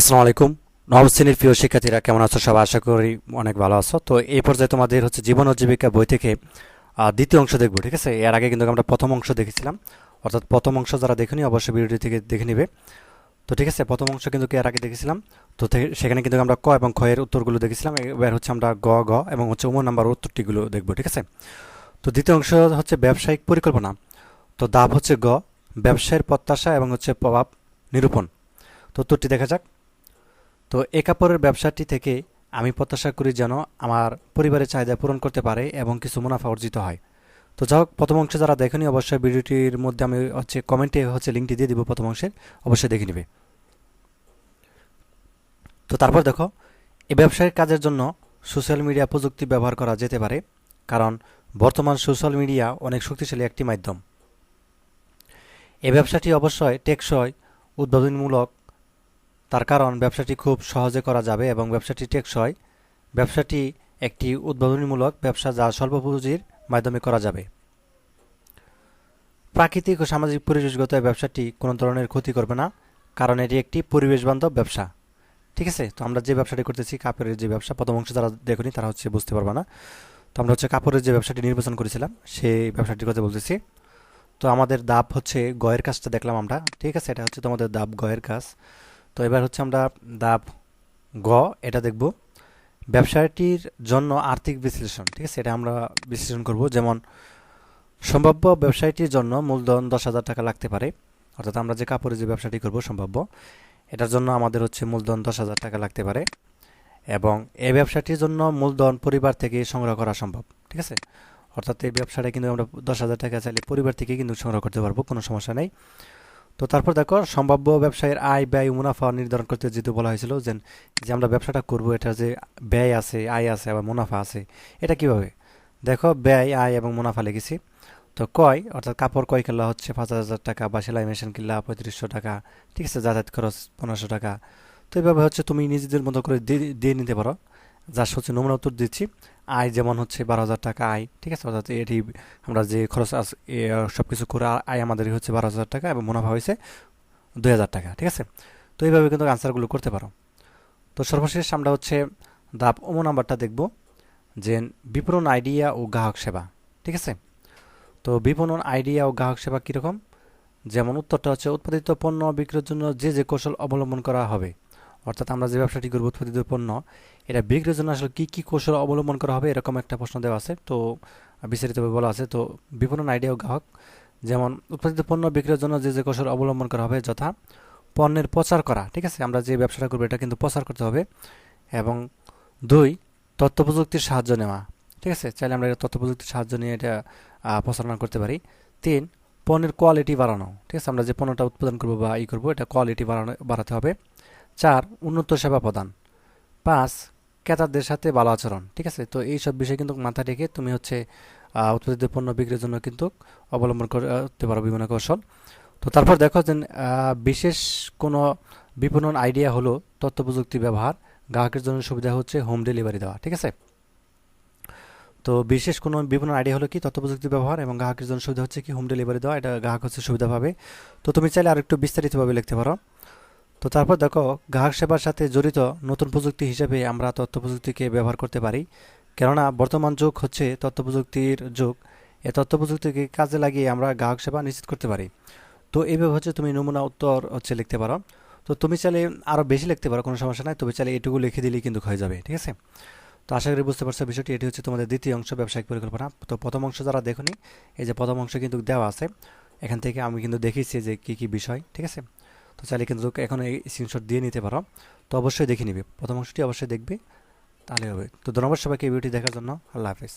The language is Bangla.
আসসালামু আলাইকুম। নবম শ্রেণির প্রিয় শিক্ষার্থীরা, কেমন আছো? সবাই আশা করি অনেক ভালো আছো। তো এই পর্যায়ে তোমাদের হচ্ছে জীবন ও জীবিকা বই থেকে দ্বিতীয় অংশ দেখব, ঠিক আছে? এর আগে কিন্তু আমরা প্রথম অংশ দেখেছিলাম। অর্থাৎ প্রথম অংশ যারা দেখেনি অবশ্যই ভিডিওটি থেকে দেখে নিবে। তো ঠিক আছে, প্রথম অংশ কিন্তু এর আগে দেখেছিলাম। তো সেখানে কিন্তু আমরা ক এবং খ এর উত্তরগুলো দেখেছিলাম। এবার হচ্ছে আমরা গ গ এবং হচ্ছে উম নাম্বার উত্তরটিগুলো দেখব, ঠিক আছে? তো দ্বিতীয় অংশ হচ্ছে ব্যবসায়িক পরিকল্পনা। তো দাব হচ্ছে গ, ব্যবসায়ের প্রত্যাশা এবং হচ্ছে প্রভাব নিরূপণ। তো উত্তরটি দেখা যাক। তো এ কাপড়ের ব্যবসাটি থেকে আমি প্রত্যাশা করি যেন আমার পরিবারের চাহিদা পূরণ করতে পারে এবং কিছু মুনাফা অর্জিত হয়। তো যাই হোক, প্রথম অংশে যারা দেখেনি, অবশ্যই ভিডিওটির মধ্যে আমি হচ্ছে কমেন্টে হচ্ছে লিঙ্কটি দিয়ে দিব প্রথম অংশের। অবশ্যই দেখে নিবে। তো তারপর দেখো এই ব্যবসায়িক কাজের জন্য সোশ্যাল মিডিয়া প্রযুক্তি ব্যবহার করা যেতে পারে, কারণ বর্তমান সোশ্যাল মিডিয়া অনেক শক্তিশালী একটি মাধ্যম। এই ব্যবসাটি অবশ্যই টেকসই, উদ্ভাবনীমূলক তার কারণ ব্যবসাটি খুব সহজে করা যাবে এবং ব্যবসাটি টেকসই। ব্যবসাটি একটি উদ্ভাবনীমূলক ব্যবসা যা স্বল্প পুঁজির মাধ্যমে করা যাবে। প্রাকৃতিক ও সামাজিক পরিবেশগত ব্যবসাটি কোনো ধরনের ক্ষতি করবে না, কারণ এটি একটি পরিবেশ বান্ধব ব্যবসা। ঠিক আছে? তো আমরা যে ব্যবসাটি করতেছি, কাপড়ের যে ব্যবসা, প্রথম অংশ যারা দেখুনি তারা হচ্ছে বুঝতে পারবে না। তো আমরা হচ্ছে কাপড়ের যে ব্যবসাটি নির্বাচন করেছিলাম, সেই ব্যবসাটির কথা বলতেছি। তো আমাদের দাব হচ্ছে গয়ের কাজটা দেখলাম আমরা। ঠিক আছে? এটা হচ্ছে তোমাদের দাব, গয়ের কাজ। তো এবার হচ্ছে আমরা দাব গ, এটা দেখব। ব্যবসাটির জন্য আর্থিক বিশ্লেষণ, ঠিক আছে? এটা আমরা বিশ্লেষণ করব। যেমন, সম্ভাব্য ব্যবসায়টির জন্য মূলধন দশ হাজার টাকা লাগতে পারে। অর্থাৎ আমরা যে কাপড়ের যে ব্যবসাটি করব, সম্ভাব্য, এটার জন্য আমাদের হচ্ছে মূলধন দশ হাজার টাকা লাগতে পারে এবং এই ব্যবসাটির জন্য মূলধন পরিবার থেকে সংগ্রহ করা সম্ভব, ঠিক আছে? অর্থাৎ এই ব্যবসাটা কিন্তু আমরা দশ হাজার টাকা চাইলে পরিবার থেকে কিন্তু সংগ্রহ করতে পারব, কোনো সমস্যা নেই। তো তারপর দেখো, সম্ভাব্য ব্যবসায়ের আয়, ব্যয়, মুনাফা নির্ধারণ করতে যেহেতু বলা হয়েছিল, যে আমরা ব্যবসাটা করব, এটা যে ব্যয় আছে, আয় আছে আবার মুনাফা আছে, এটা কীভাবে? দেখো, ব্যয়, আয় এবং মুনাফা লিখেছি। তো কয়, অর্থাৎ কাপড় কয় কিনলা হচ্ছে? পাঁচ হাজার টাকা বা সেলাই মেশিন কিনলা পঁয়ত্রিশশো টাকা, ঠিক আছে? যাতায়াত খরচ পনেরোশো টাকা। তো এইভাবে হচ্ছে তুমি নিজেদের মতো করে দিয়ে নিতে পারো। যার হচ্ছে নমুনা উত্তর দিচ্ছি। আয় যেমন হচ্ছে বারো হাজার টাকা আয়, ঠিক আছে? অর্থাৎ এটি আমরা যে খরচ সব কিছু করে আয় আমাদের হচ্ছে বারো হাজার টাকা এবং মুনাফা হয়েছে দুই হাজার টাকা, ঠিক আছে? তো এইভাবে কিন্তু আনসারগুলো করতে পারো। তো সর্বশেষ আমরা হচ্ছে দাপ ওমো নাম্বারটা দেখব যে বিপণন আইডিয়া ও গ্রাহক সেবা, ঠিক আছে? তো বিপণন আইডিয়া ও গ্রাহক সেবা কীরকম? যেমন উত্তরটা হচ্ছে, উৎপাদিত পণ্য বিক্রির জন্য যে যে কৌশল অবলম্বন করা হবে অর্থাৎ আমরা যে ব্যবসাটি করব উৎপাদিত পণ্য, এটা বিক্রির জন্য আসলে কী কী কৌশল অবলম্বন করা হবে এরকম একটা প্রশ্ন দেওয়া আছে। তো বিস্তারিতভাবে বলা আছে, তো বিপণন আইডিয়া গ্রাহক, যেমন উৎপাদিত পণ্য বিক্রির জন্য যে যে কৌশল অবলম্বন করা হবে যথা পণ্যের প্রচার করা, ঠিক আছে? আমরা যে ব্যবসাটা করব এটা কিন্তু প্রচার করতে হবে। এবং দুই, তথ্য প্রযুক্তির সাহায্য নেওয়া, ঠিক আছে? চাইলে আমরা এটা তথ্য প্রযুক্তির সাহায্য নিয়ে এটা প্রচারণা করতে পারি। তিন, পণ্যের কোয়ালিটি বাড়ানো, ঠিক আছে? আমরা যে পণ্যটা উৎপাদন করব বা ই করব, এটা কোয়ালিটি বাড়ানো, বাড়াতে হবে। চার, উন্নত সেবা প্রদান। পাঁচ, ক্রেতাদের সাথে ভালো আচরণ, ঠিক আছে? তো এই সব বিষয় কিন্তু মাথায় রেখে তুমি হচ্ছে উৎপাদিত পণ্য বিক্রির জন্য কিন্তু অবলম্বন করতে পারো বিভিন্ন কৌশল। তো তারপর দেখো যে বিশেষ কোনো বিপণন আইডিয়া হলো তথ্য প্রযুক্তি ব্যবহার, গ্রাহকের জন্য সুবিধা হচ্ছে হোম ডেলিভারি দেওয়া, ঠিক আছে? তো বিশেষ কোনো বিপণন আইডিয়া হলো কি তথ্য প্রযুক্তি ব্যবহার এবং গ্রাহকের জন্য সুবিধা হচ্ছে কি হোম ডেলিভারি দেওয়া, এটা গ্রাহক হচ্ছে সুবিধা পাবে। তো তুমি চাইলে আর একটু বিস্তারিতভাবে লিখতে পারো। তো তারপর দেখো, গ্রাহক সেবার সাথে জড়িত নতুন প্রযুক্তি হিসেবে আমরা তথ্য প্রযুক্তিকে ব্যবহার করতে পারি। কেননা, বর্তমান যুগ হচ্ছে তথ্য প্রযুক্তির যুগ। এ তথ্য প্রযুক্তিকে কাজে লাগিয়ে আমরা গ্রাহক সেবা নিশ্চিত করতে পারি। তো এইভাবে হচ্ছে তুমি নমুনা উত্তর হচ্ছে লিখতে পারো। তো তুমি চাইলে আরও বেশি লিখতে পারো, কোনো সমস্যা নাই। তুমি চাইলে এটুকু লিখে দিলেই কিন্তু হয়ে যাবে, ঠিক আছে? তো আশা করি বুঝতে পারছ বিষয়টি। এটি হচ্ছে তোমাদের দ্বিতীয় অংশ, ব্যবসায়িক পরিকল্পনা। তো প্রথম অংশ যারা দেখনি, এই যে প্রথম অংশ কিন্তু দেওয়া আছে। এখান থেকে আমি কিন্তু দেখিয়েছি যে কী কী বিষয়, ঠিক আছে? তো চাইলে কিন্তু এখন এই স্ক্রিনশট দিয়ে নিতে পারো। তো অবশ্যই দেখে নিবি। প্রথম অংশটি অবশ্যই দেখবে তাহলে হবে। তো ধন্যবাদ সবাইকে এই ভিডিওটি দেখার জন্য। আল্লাহ হাফেজ।